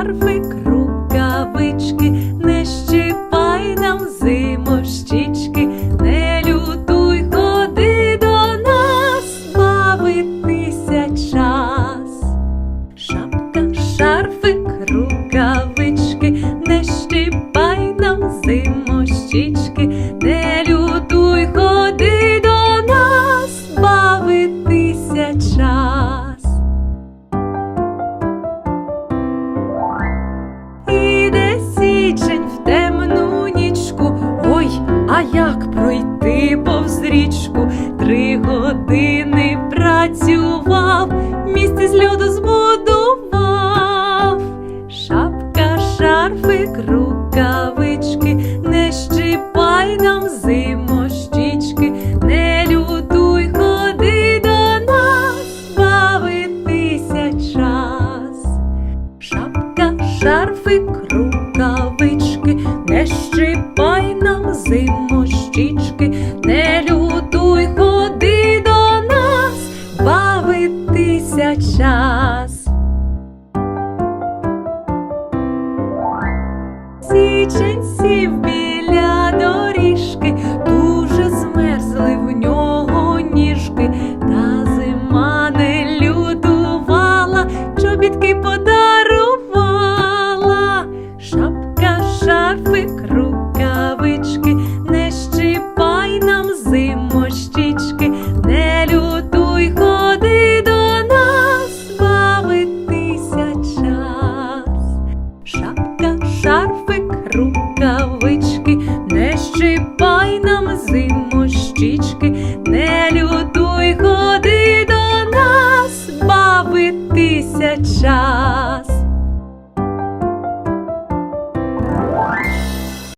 шарфик. А як пройти повз річку? Три години працював місце з льоду з щічки, не лютуй, ходи до нас, бавитися час. Січень сів шапка, шарфик, рукавички.